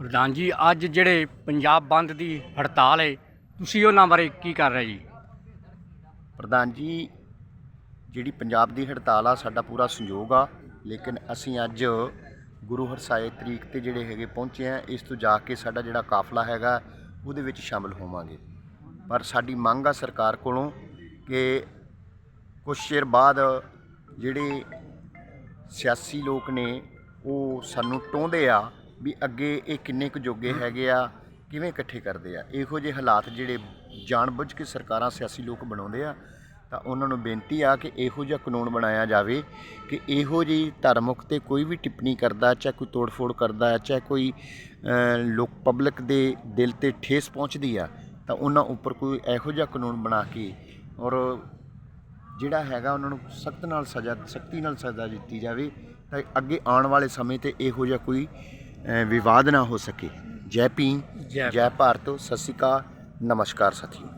ਪ੍ਰਧਾਨ ਜੀ, ਅੱਜ ਜਿਹੜੇ ਪੰਜਾਬ ਬੰਦ ਦੀ ਹੜਤਾਲ ਹੈ ਤੁਸੀਂ ਉਹਨਾਂ ਬਾਰੇ ਕੀ ਕਰ ਰਹੇ ਜੀ? ਪ੍ਰਧਾਨ ਜੀ, ਜਿਹੜੀ ਪੰਜਾਬ ਦੀ ਹੜਤਾਲ ਆ, ਸਾਡਾ ਪੂਰਾ ਸੰਯੋਗ ਆ, ਲੇਕਿਨ ਅਸੀਂ ਅੱਜ ਗੁਰੂ ਹਰਸਾਏ ਤਰੀਕ ਤੇ ਜਿਹੜੇ ਹੈਗੇ ਪਹੁੰਚੇ ਆ, ਇਸ ਤੋਂ ਜਾ ਕੇ ਸਾਡਾ ਜਿਹੜਾ ਕਾਫਲਾ ਹੈਗਾ, ਉਹਦੇ ਵਿੱਚ ਸ਼ਾਮਲ ਹੋਵਾਂਗੇ। ਪਰ ਸਾਡੀ ਮੰਗ ਆ ਸਰਕਾਰ ਕੋਲੋਂ ਕਿ ਕੁਛ ਚਿਰ ਬਾਅਦ ਜਿਹੜੇ ਸਿਆਸੀ ਲੋਕ ਨੇ, ਉਹ ਸਾਨੂੰ ਟੋਂਦੇ ਆ ਵੀ ਅੱਗੇ ਇਹ ਕਿੰਨੇ ਕੁ ਜੋਗੇ ਹੈਗੇ ਆ, ਕਿਵੇਂ ਇਕੱਠੇ ਕਰਦੇ ਆ? ਇਹੋ ਜਿਹੇ ਹਾਲਾਤ ਜਿਹੜੇ ਜਾਣਬੁੱਝ ਕੇ ਸਰਕਾਰਾਂ ਸਿਆਸੀ ਲੋਕ ਬਣਾਉਂਦੇ ਆ, ਤਾਂ ਉਹਨਾਂ ਨੂੰ ਬੇਨਤੀ ਆ ਕਿ ਇਹੋ ਜਿਹਾ ਕਾਨੂੰਨ ਬਣਾਇਆ ਜਾਵੇ ਕਿ ਇਹੋ ਜਿਹੀ ਧਾਰਮਿਕ ਤੇ ਕੋਈ ਵੀ ਟਿੱਪਣੀ ਕਰਦਾ, ਚਾਹੇ ਕੋਈ ਤੋੜਫੋੜ ਕਰਦਾ, ਚਾਹੇ ਕੋਈ ਲੋਕ ਪਬਲਿਕ ਦੇ ਦਿਲ ਤੇ ਠੇਸ ਪਹੁੰਚਦੀ ਆ, ਤਾਂ ਉਹਨਾਂ ਉੱਪਰ ਕੋਈ ਇਹੋ ਜਿਹਾ ਕਾਨੂੰਨ ਬਣਾ ਕੇ ਔਰ ਜਿਹੜਾ ਹੈਗਾ ਉਹਨਾਂ ਨੂੰ ਸਖਤ ਨਾਲ ਸਜ਼ਾ, ਸਖਤੀ ਨਾਲ ਸਜ਼ਾ ਦਿੱਤੀ ਜਾਵੇ, ਤਾਂ ਅੱਗੇ ਆਉਣ ਵਾਲੇ ਸਮੇਂ ਤੇ ਇਹੋ ਜਿਹਾ ਕੋਈ ਵਿਵਾਦ ਨਾ ਹੋ ਸਕੇ। ਜੈ ਭੀਮ ਜੈ ਭਾਰਤ ਸਤਿ ਸ਼੍ਰੀ ਅਕਾਲ ਨਮਸਕਾਰ ਸਾਥੀਓ।